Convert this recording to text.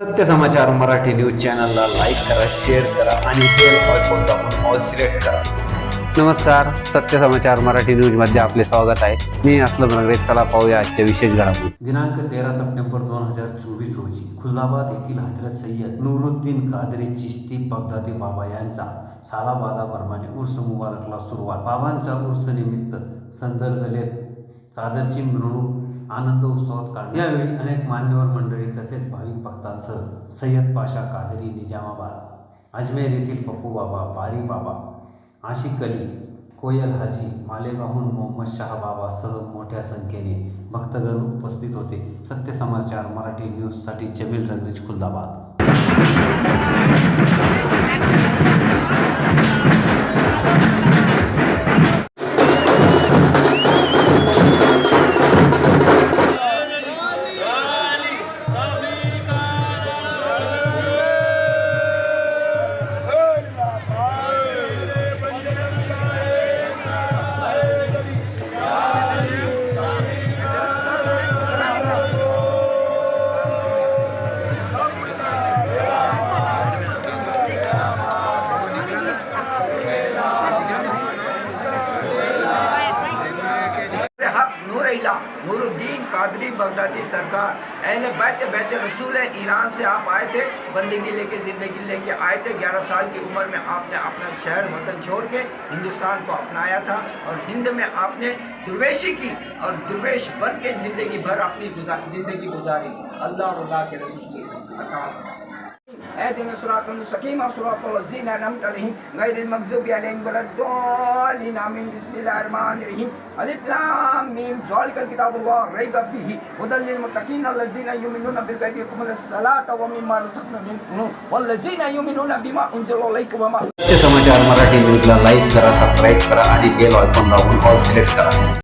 सत्य समाचार मराठी न्यूज चॅनलला लाईक करा शेअर करा आणि बेल आयकॉन दाबून ऑल सिलेक्ट करा. नमस्कार सत्य समाचार मराठी न्यूजमध्ये आपले स्वागत आहे. मी असलम नगरे चला पाहूया आजच्या विशेष घडामोडी. दिनांक तेरा सप्टेंबर दोन हजार चोवीस रोजी खुलाबाद येथील हजरत सय्यद नुरुद्दीन कादरी चिश्ती बगदादी बाबा यांचा सालाबादाप्रमाणे उर्स मुबारकला सुरुवात. बाबांचा उर्स निमित्त संदर्भ गले चादरची मिरवणूक आनंद उत्सवात काढला यावेळी अनेक मान्यवर मंडळी तसेच भाविक भक्तांसह सय्यद पाशा कादरी निजामाबाद अजमेर येथील पप्पू बाबा बारी बाबा आशिक अली कोयल हाजी मालेगावहून मोहम्मद शाह बाबासह मोठ्या संख्येने भक्तगण उपस्थित होते. सत्य समाचार मराठी न्यूजसाठी जमील रंगरेज खुलदाबाद. इला नूरुद्दीन कादरी, बगदादी सरकार। अहले बैत बैत रसूल ईरान से आप आए थे, बंदगी लेके, ज़िंदगी लेके आए थे। 11 साल की उम्र में आपने अपना शहर, वतन छोड़ के हिंदुस्तान को अपनाया था और हिंद में आपने दुर्वेशी की और दुर्वेश बन के ज़िंदगी भर अपनी ज़िंदगी गुजारी। अल्लाह और के रसूल की अकाल। اهدنا الصراط المستقيم صراط الذين انعمت عليهم غير المغضوب عليهم ولا الضالين امين بسم الله الرحمن الرحيم الف لام ميم ذلك الكتاب الله ريب فيه هدى للمتقين الذين يؤمنون بالغيب يقيمون الصلاه ومما رزقناهم ينفقون والذين يؤمنون بما انزل اليك وما सत्य समाचार मराठी न्यूजला लाईक करा सबस्क्राईब करा आणि बेल आयकॉन दाबून ऑल सिलेक्ट करा